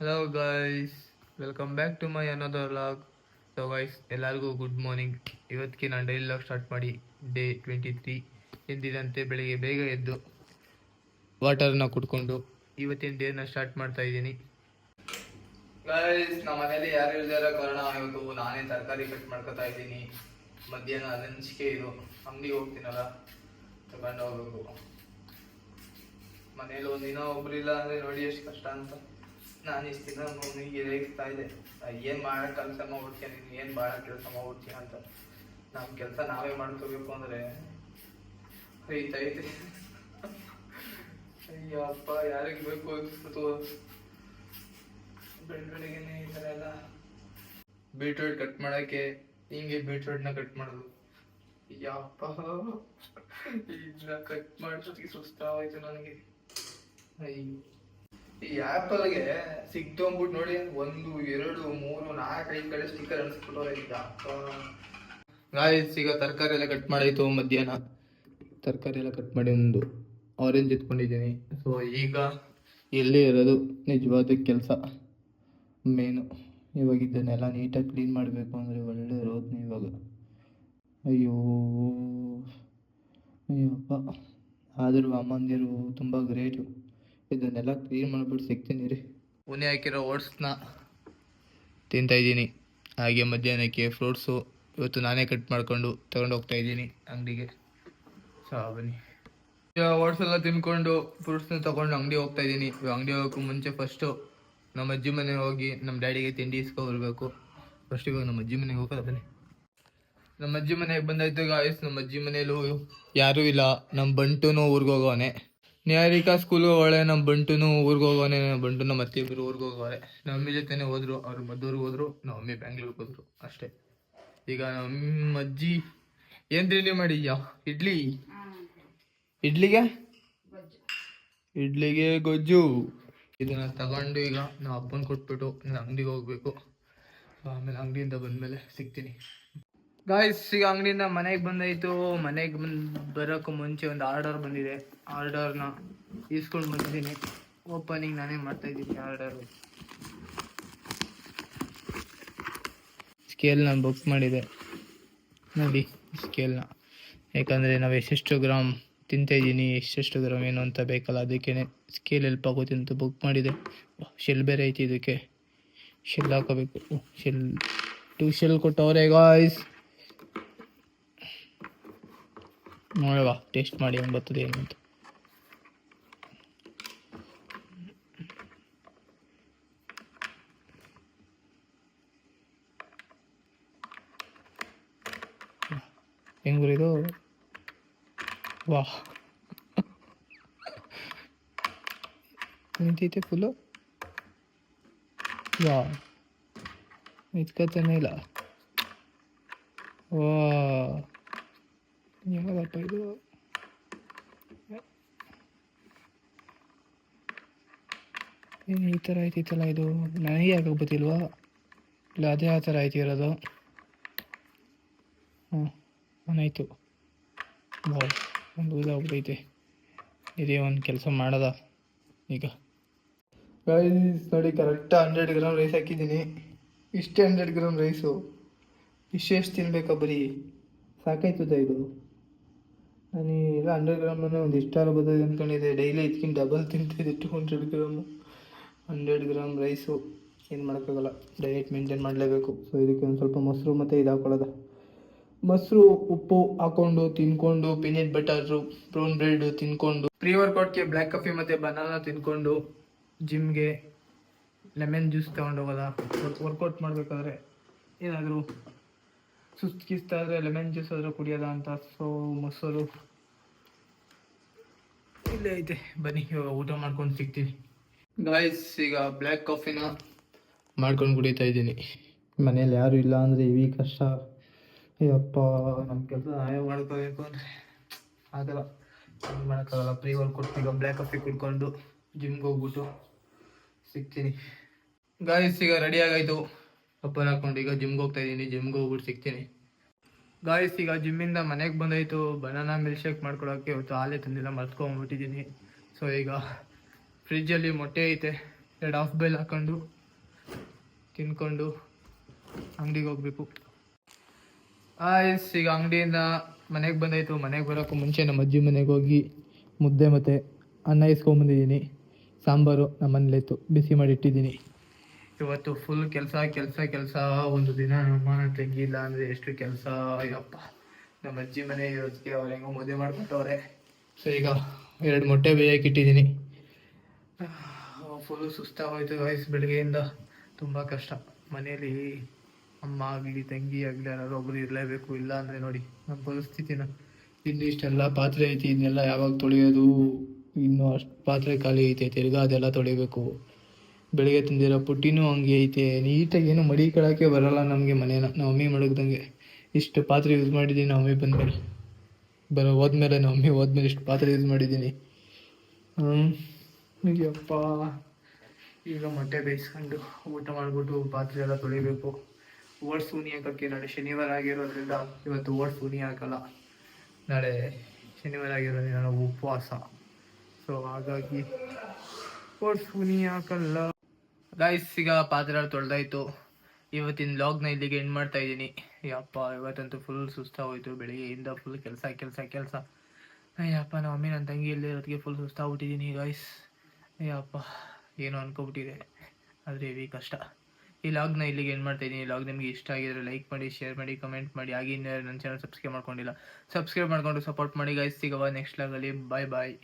Hello guys welcome back to my another vlog so guys ಎಲ್ಲರಿಗೂ good morning ಇವತ್ತಿಗೆ ನಾನು daily vlog start ಮಾಡಿ day twenty three ಎಂದಿದಂತೆ ಬೆಳಿಗ್ಗೆ ಬೇಗ ಎದ್ದು ವಾಟರ್ನ ಕುಡ್ಕೊಂಡು ಇವತ್ತಿನ ಡೇನ ಸ್ಟಾರ್ಟ್ ಮಾಡ್ತಾ ಇದ್ದೀನಿ. ಗೈಸ್ ನಮ್ಮ ಮನೇಲಿ ಯಾರು ಇಲ್ದಿರೋ ಕಾರಣ ಇವತ್ತು ನಾನೇ ತರಕಾರಿ ಕಟ್ ಮಾಡ್ಕೊತಾ ಇದ್ದೀನಿ. ಮಧ್ಯಾಹ್ನ ಲಂಚ್ಗೆ ಇದು ಅಂಗಡಿಗೆ ಹೋಗ್ತೀನಲ್ಲ. ತಗೊಂಡು ಹೋಗ್ಬೇಕು ಮನೇಲಿ ಒಂದಿನ ಒಬ್ರಿಲ್ಲ ಅಂದ್ರೆ ನೋಡಿ ಎಷ್ಟು ಕಷ್ಟ ಅಂತ. ನಾನು ಇಷ್ಟು ದಿನ ಅವನಿಗೆ ರೇಗಿಸ್ತಾ ಇದೆ. ಏನ್ ಮಾಡೋ ಕೆಲಸ ಮಾಡ್ಬಿಡ್ತೀನಿ ನೀನು? ಏನು ಮಾಡೋ ಕೆಲಸ ಮಾಡ್ಬಿಡ್ತೀನಿ ಅಂತ. ನಮ್ಮ ಕೆಲಸ ನಾವೇ ಮಾಡ್ಕೋಬೇಕು ಅಂದ್ರೆ ಐತೈತೆ ಅಯ್ಯೋ ಅಪ್ಪ, ಯಾರಿಗೆ ಬೇಕು ಅನ್ಸ್ಬಿಟ್ಟು ಬೆಳ್ ಈ ಥರ ಎಲ್ಲ. ಬೀಟ್ರೂಟ್ ಕಟ್ ಮಾಡಕ್ಕೆ ಹಿಂಗೆ ಬೀಟ್ರೂಟ್ನ ಕಟ್ ಮಾಡೋದು. ಯಪ್ಪ ಇದನ್ನ ಕಟ್ ಮಾಡೋದಕ್ಕೆ ಸುಸ್ತಾವಾಯ್ತು ನನಗೆ. ಅಯ್ಯೋ. ಈ ಆ್ಯಪಲ್ಗೆ ಸಿಕ್ತು ನೋಡಿ, ಒಂದು, ಎರಡು, ಮೂರು, ನಾಲ್ಕು, ಐದು ಕಡೆ ಸ್ಟಿಕ್ಕರ್ ಅನ್ಸ್ಬಿಟ್ಟು ಗಾಯ್ಸ್ ಈಗ ತರಕಾರಿ ಎಲ್ಲ ಕಟ್ ಮಾಡಾಯ್ತು ಮಧ್ಯಾಹ್ನ. ತರಕಾರಿ ಎಲ್ಲ ಕಟ್ ಮಾಡಿ ಒಂದು ಆರೆಂಜ್ ಎತ್ಕೊಂಡಿದ್ದೀನಿ ಸೊ ಈಗ ಎಲ್ಲಿ ಇರೋದು? ನಿಜವಾದ ಕೆಲಸ. ಮೇನು ಇವಾಗ ಇದನ್ನೆಲ್ಲ ನೀಟಾಗಿ ಕ್ಲೀನ್ ಮಾಡಬೇಕು ಅಂದರೆ ಒಳ್ಳೆ ಇರೋದು ಇವಾಗ. ಅಯ್ಯೋ, ಅಯ್ಯಪ್ಪ. ಆದರೂ ಅಮ್ಮಂದಿರು ತುಂಬ ಗ್ರೇಟು ಇದನ್ನೆಲ್ಲ ಕ್ಲೀನ್ ಮಾಡಿಬಿಟ್ಟು ಸಿಗ್ತೀನಿ ರೀ ಉನಿ ಹಾಕಿರೋ ಓಟ್ಸ್ನ ತಿಂತಾ ಇದ್ದೀನಿ. ಹಾಗೆ ಮಧ್ಯಾಹ್ನಕ್ಕೆ ಫ್ರೂಟ್ಸು ಇವತ್ತು ನಾನೇ ಕಟ್ ಮಾಡಿಕೊಂಡು ತಗೊಂಡು ಹೋಗ್ತಾ ಇದ್ದೀನಿ ಅಂಗಡಿಗೆ. ಸೊ, ಬನ್ನಿ. ಓಟ್ಸ್ ಎಲ್ಲ ತಿನ್ಕೊಂಡು ಫ್ರೂಟ್ಸ್ನ ತಗೊಂಡು ಅಂಗಡಿ ಹೋಗ್ತಾ ಇದ್ದೀನಿ. ಅಂಗಡಿ ಹೋಗೋಕ್ಕೂ ಮುಂಚೆ ಫಸ್ಟು ನಮ್ಮ ಅಜ್ಜಿ ಮನೆಗೆ ಹೋಗಿ ನಮ್ಮ ಡ್ಯಾಡಿಗೆ ತಿಂಡಿ ಇಸ್ಕೊ ಬರಬೇಕು ಫಸ್ಟ್ ಇವಾಗ ನಮ್ಮ ಅಜ್ಜಿ ಮನೆಗೆ ಹೋಗೋದು ಬನ್ನಿ. ನಮ್ಮ ಅಜ್ಜಿ ಮನೆಗೆ ಬಂದಾಯ್ತು ಗಾಯಸ್ ನಮ್ಮ ಅಜ್ಜಿ ಮನೇಲೂ ಯಾರೂ ಇಲ್ಲ. ನಮ್ಮ ಬಂಟುನು ಊರಿಗೆ ಹೋಗೋನೆ ನ್ಯಾರಿಕಾ ಸ್ಕೂಲ್ಗೆ ಹೋಗೋಳೆ ನಮ್ಮ ಬಂಟುನು ಊರಿಗೆ ಹೋಗೋನೆ ನಮ್ಮ ಬಂಟು ನಮ್ಮ ಅತ್ತಿ ಇಬ್ಬರು ಊರಿಗೆ ನಮ್ಮ ಜೊತೆನೆ ಜೊತೆನೇ ಹೋದ್ರು, ಅವ್ರು ಮದ್ದೂರಿಗೆ ಹೋದ್ರು, ನಮ್ಮ ಅಮ್ಮಿ ಬ್ಯಾಂಗ್ಳೂರ್ಗೆ ಹೋದ್ರು, ಅಷ್ಟೇ. ಈಗ ನಮ್ಮ ಅಜ್ಜಿ, ಏನು ತಿಂಡಿ ಮಾಡಿದ್ಯಾ? ಇಡ್ಲಿ? ಇಡ್ಲಿಗೆ? ಇಡ್ಲಿಗೆ ಗೊಜ್ಜು. ಇದನ್ನ ತಗೊಂಡು ಈಗ ನಾವು ಅಪ್ಪನ ಕೊಟ್ಬಿಟ್ಟು ನಾನು ಅಂಗಡಿಗೆ ಹೋಗ್ಬೇಕು. ಆಮೇಲೆ ಅಂಗಡಿಯಿಂದ ಬಂದಮೇಲೆ ಸಿಗ್ತೀನಿ. ಗಾಯ್ಸ್ ಈಗ ಅಂಗಡಿಯಿಂದ ಮನೆಗೆ ಬಂದಾಯ್ತು. ಮನೆಗೆ ಬಂದು ಬರೋಕ್ಕೂ ಮುಂಚೆ ಒಂದು ಆರ್ಡರ್ ಬಂದಿದೆ. ಆರ್ಡರ್ನ ಇಸ್ಕೊಂಡು ಬಂದಿದ್ದೀನಿ. ಓಪನಿಂಗ್ ನಾನೇ ಮಾಡ್ತಾ ಇದ್ದೀನಿ ಆರ್ಡರ್ ಸ್ಕೇಲ್ ನಾನು ಬುಕ್ ಮಾಡಿದೆ. ನೋಡಿ ಸ್ಕೇಲ್ನ ಯಾಕಂದರೆ ನಾವು ಎಷ್ಟೆಷ್ಟು ಗ್ರಾಮ್ ತಿಂತಾ ಇದ್ದೀನಿ, ಎಷ್ಟೆಷ್ಟು ಗ್ರಾಮ್ ಏನು ಅಂತ ಬೇಕಲ್ಲ ಅದಕ್ಕೇ ಸ್ಕೇಲ್ ಹೆಲ್ಪ್ ಆಗುತ್ತೆ ಅಂತ ಬುಕ್ ಮಾಡಿದೆ. ಶೆಲ್ ಬೇರೆ ಐತಿ ಇದಕ್ಕೆ. ಶೆಲ್ ಹಾಕೋಬೇಕು. ಶೆಲ್ ಟು ಶೆಲ್ ಕೊಟ್ಟವ್ರೆ ಗಾಯ್ಸ್ ನೋಡುವ ಟೇಸ್ಟ್ ಮಾಡಿ ಹೆಂಗೆ ಬರ್ತದೆ ಏನು ಅಂತ. ಹೆಂಗ್ ಇದು ವಾ ನಿಂತೈತೆ ಫುಲ್ಲು? ವಾ ನಿಂತ್ಕೊತಾನೆ ಇಲ್ಲ. ವಾ ಯಾವ್ದಪ್ಪ ಇದು ಏನು ಈ ಥರ ಆಯ್ತಿತ್ತಲ್ಲ ಇದು ನನಗೆ ಯಾಕೆ ಗೊತ್ತಿಲ್ವಾ ಇಲ್ಲ ಅದೇ ಆ ಥರ ಐತಿರೋದು ಹ್ಞೂ ಆಯ್ತು ಬಾಯ್ ಒಂದು ಇದಾಗ್ಬಿಟ್ಟೈತೆ ಇದೇ ಒಂದು ಕೆಲಸ ಮಾಡೋದ ಈಗ ಗೈಸ್ ನೋಡಿ ಕರೆಕ್ಟ್ ಹಂಡ್ರೆಡ್ ಗ್ರಾಮ್ ರೈಸ್ ಹಾಕಿದ್ದೀನಿ. ಇಷ್ಟೇ ಹಂಡ್ರೆಡ್ ಗ್ರಾಮ್ ರೈಸು ಇಷ್ಟೆಷ್ಟು ತಿನ್ಬೇಕಾ ಬರೀ. ಸಾಕಾಯ್ತದ ಇದು. ನಾನು ಎಲ್ಲ ಹಂಡ್ರೆಡ್ ಗ್ರಾಮನ್ನು ಒಂದು ಇಷ್ಟಾರ ಬರ್ತದೆ ಅಂದ್ಕೊಂಡಿದ್ದೆ ಡೈಲಿ ಇದಕ್ಕಿಂತ double ತಿಂತಿದ್ದೆ two hundred gram hundred gram rice ಏನು ಮಾಡೋಕ್ಕಾಗಲ್ಲ. ಡಯಟ್ ಮೇಂಟೈನ್ ಮಾಡಲೇಬೇಕು. ಸೊ ಇದಕ್ಕೆ ಒಂದು ಸ್ವಲ್ಪ ಮೊಸರು ಮತ್ತು ಇದು ಹಾಕೊಳ್ಳೋದ. ಮೊಸರು, ಉಪ್ಪು ಹಾಕ್ಕೊಂಡು ತಿನ್ಕೊಂಡು ಪೀನಟ್ ಬಟರು ಬ್ರೌನ್ ಬ್ರೆಡ್ ತಿನ್ಕೊಂಡು ಪ್ರೀ ವರ್ಕೌಟ್ಗೆ ಬ್ಲ್ಯಾಕ್ ಕಾಫಿ ಮತ್ತು ಬನಾನ ತಿನ್ಕೊಂಡು ಜಿಮ್ಗೆ ಲೆಮನ್ ಜ್ಯೂಸ್ ತೊಗೊಂಡೋಗೋದ ವರ್ಕೌಟ್ ಮಾಡಬೇಕಾದ್ರೆ ಏನಾದರೂ ಸುಸ್ತು ಇದ್ರೆ ಲೆಮನ್ ಜ್ಯೂಸ್ ಆದರೂ ಕುಡಿಯೋದ ಅಂತ ಸೊ ಮೊಸರು. ಇಲ್ಲೇ ಐತೆ, ಬನ್ನಿ, ಇವಾಗ ಊಟ ಮಾಡ್ಕೊಂಡು ಸಿಗ್ತೀನಿ. ಗಾಯ್ಸ್ ಈಗ ಬ್ಲ್ಯಾಕ್ ಕಾಫಿನ ಮಾಡ್ಕೊಂಡು ಕುಡಿತಾ ಇದ್ದೀನಿ. ಮನೇಲಿ ಯಾರು ಇಲ್ಲ ಅಂದರೆ ಇವಿ ಕಷ್ಟ. ಅಯ್ಯಪ್ಪ ನಮ್ಮ ಕೆಲಸ ನಾವೇ ಮಾಡ್ಕೋಬೇಕು ಅಂದರೆ ಆಗಲ್ಲ. ಏನು ಮಾಡೋಕ್ಕಾಗಲ್ಲ ಪ್ರೀ ವರ್ಕೌಟ್ ಈಗ ಬ್ಲ್ಯಾಕ್ ಕಾಫಿ ಕುಡ್ಕೊಂಡು ಜಿಮ್ಗೆ ಹೋಗ್ಬಿಟ್ಟು ಸಿಗ್ತೀನಿ. ಗಾಯ್ಸ್ ಈಗ ರೆಡಿ ಆಗಾಯ್ತು. ಅಪ್ಪನ ಹಾಕೊಂಡು ಈಗ ಜಿಮ್ಗೆ ಹೋಗ್ತಾ ಇದ್ದೀನಿ ಜಿಮ್ಗೆ ಹೋಗ್ಬಿಟ್ಟು ಸಿಗ್ತೀನಿ. ಗಾಯ್ಸ್ ಈಗ ಜಿಮ್ಮಿಂದ ಮನೆಗೆ ಬಂದಾಯಿತು. ಬನಾನಾ ಮಿಲ್ಕ್ ಶೇಕ್ ಮಾಡ್ಕೊಳೋಕ್ಕೆ ಇವತ್ತು ಹಾಲೇ ತಂದಿಲ್ಲ ಮರ್ತ್ಕೊಂಡ್ಬಿಟ್ಟಿದ್ದೀನಿ ಸೊ ಈಗ ಫ್ರಿಜ್ಜಲ್ಲಿ ಮೊಟ್ಟೆ ಐತೆ. ಎರಡು ಹಾಫ್ ಬೈಲ್ ಹಾಕೊಂಡು ತಿನ್ಕೊಂಡು ಅಂಗಡಿಗೆ ಹೋಗ್ಬೇಕು. ಆಯ್ಸ್ ಈಗ ಅಂಗಡಿಯಿಂದ ಮನೆಗೆ ಬಂದಾಯಿತು. ಮನೆಗೆ ಬರೋಕ್ಕೂ ಮುಂಚೆ ನಮ್ಮ ಅಜ್ಜಿ ಮನೆಗೆ ಹೋಗಿ ಮುದ್ದೆ ಮತ್ತು ಅನ್ನ ಇಸ್ಕೊಂಬಂದಿದ್ದೀನಿ ಸಾಂಬಾರು ನಮ್ಮ ಮನೇಲಿತ್ತು ಬಿಸಿ ಮಾಡಿ ಇಟ್ಟಿದ್ದೀನಿ. ಇವತ್ತು ಫುಲ್ ಕೆಲಸ ಕೆಲಸ ಕೆಲಸ ಒಂದು ದಿನ ನಮ್ಮ ತೆಗಿಲ್ಲ ಅಂದರೆ ಎಷ್ಟು ಕೆಲಸ? ಅಯ್ಯಪ್ಪ ನಮ್ಮ ಅಜ್ಜಿ ಮನೆ ಇರೋದಕ್ಕೆ ಅವ್ರು ಹೆಂಗೋ ಮದುವೆ ಮಾಡ್ಕೊಟ್ಟವ್ರೆ. ಸೊ ಈಗ ಎರಡು ಮೊಟ್ಟೆ ಬೇಯಕ್ಕೆ ಇಟ್ಟಿದ್ದೀನಿ. ಫುಲ್ ಸುಸ್ತಾಗೋಯ್ತು ವಯಸ್ಸು ಬೆಳಗ್ಗೆಯಿಂದ. ತುಂಬ ಕಷ್ಟ. ಮನೇಲಿ ಅಮ್ಮ ಆಗಲಿ ತಂಗಿ ಆಗಲಿ ಯಾರು ಒಬ್ರು ಇರಲೇಬೇಕು ಇಲ್ಲ ಅಂದರೆ ನೋಡಿ ನಮ್ಮ ಪರಿಸ್ಥಿತಿನ ಇನ್ನು ಇಷ್ಟೆಲ್ಲ ಪಾತ್ರೆ ಐತಿ ಇದನ್ನೆಲ್ಲ ಯಾವಾಗ ತೊಳೆಯೋದು? ಇನ್ನೂ ಅಷ್ಟು ಪಾತ್ರೆ ಖಾಲಿ ಐತೆ ತಿರ್ಗಾ ಅದೆಲ್ಲ ತೊಳಿಬೇಕು. ಬೆಳಿಗ್ಗೆ ತಿಂದಿರೋ ಪುಟ್ಟಿನೂ ಹಂಗೆ ಐತೆ. ನೀಟಾಗಿ ಏನು ಮಡಿ ಕಳಕ್ಕೆ ಬರಲ್ಲ ನಮಗೆ ಮನೇನ. ನಾವು ಮಮ್ಮಿ ಮಡಗ್ದಂಗೆ ಇಷ್ಟು ಪಾತ್ರೆ ಯೂಸ್ ಮಾಡಿದ್ದೀನಿ ನಾವು ಮಮ್ಮಿ ಬಂದಮೇಲೆ. ಬರೋ ಹೋದ್ಮೇಲೆ ನಾವು ಮಮ್ಮಿ ಹೋದ್ಮೇಲೆ ಇಷ್ಟು ಪಾತ್ರೆ ಯೂಸ್ ಮಾಡಿದ್ದೀನಿ ಯಪ್ಪ. ಈಗ ಮೊಟ್ಟೆ ಬೇಯಿಸ್ಕೊಂಡು ಊಟ ಮಾಡಿಬಿಟ್ಟು ಪಾತ್ರೆ ಎಲ್ಲ ತೊಳಿಬೇಕು. ಓಟ್ಸ್ ಹೂನಿ ಹಾಕೋಕ್ಕೆ ನಾಳೆ ಶನಿವಾರ ಆಗಿರೋದ್ರಿಂದ ಇವತ್ತು ಓಟ್ಸ್ ಹೂನಿ ಹಾಕಲ್ಲ. ನಾಳೆ ಶನಿವಾರ ಆಗಿರೋದ್ರಿಂದ ನಾನು ಉಪವಾಸ. ಸೊ ಹಾಗಾಗಿ ಓಟ್ಸ್ ಹೂನಿ ಹಾಕಲ್ಲ. ಗಾಯ್ಸ್ ಈಗ ಪಾತ್ರೆ ತೊಳೆದಾಯ್ತು. ಇವತ್ತಿನ ಲಾಗ್ನ ಇಲ್ಲಿಗೆ ಎಂಡ್ ಮಾಡ್ತಾ ಇದ್ದೀನಿ. ಯಪ್ಪ, ಇವತ್ತಂತೂ ಫುಲ್ ಸುಸ್ತಾಗೋಯ್ತು. ಬೆಳಿಗ್ಗೆಯಿಂದ ಫುಲ್ ಕೆಲಸ ಕೆಲಸ ಕೆಲಸ. ಅಯ್ಯಪ್ಪ, ನಮ್ಮ ಅಮ್ಮಿ ನನ್ನ ತಂಗಿ ಇರೋದಕ್ಕೆ ಫುಲ್ ಸುಸ್ತಾಗ್ಬಿಟ್ಟಿದ್ದೀನಿ ಗಾಯ್ಸ್ ಅಯ್ಯಪ್ಪ, ಏನೋ ಅನ್ಕೊಬಿಟ್ಟಿದೆ. ಆದರೆ ಹೆವಿ ಕಷ್ಟ. ಈ ಲಾಗ್ನ ಇಲ್ಲಿಗೆ ಏನು ಮಾಡ್ತಾ ಇದ್ದೀನಿ. ಲಾಗ್ ನಿಮಗೆ ಇಷ್ಟ ಆಗಿದ್ರೆ ಲೈಕ್ ಮಾಡಿ ಶೇರ್ ಮಾಡಿ ಕಮೆಂಟ್ ಮಾಡಿ. ಆಗಿ ನನ್ನ ಚಾನಲ್ ಸಬ್ಸ್ಕ್ರೈಬ್ ಮಾಡ್ಕೊಂಡಿಲ್ಲ ಸಬ್ಸ್ಕ್ರೈಬ್ ಮಾಡ್ಕೊಂಡು ಸಪೋರ್ಟ್ ಮಾಡಿ ಗಾಯ್ಸ್ ಸಿಗವ ನೆಕ್ಸ್ಟ್ ಲಾಗಲ್ಲಿ ಬಾಯ್ ಬಾಯ್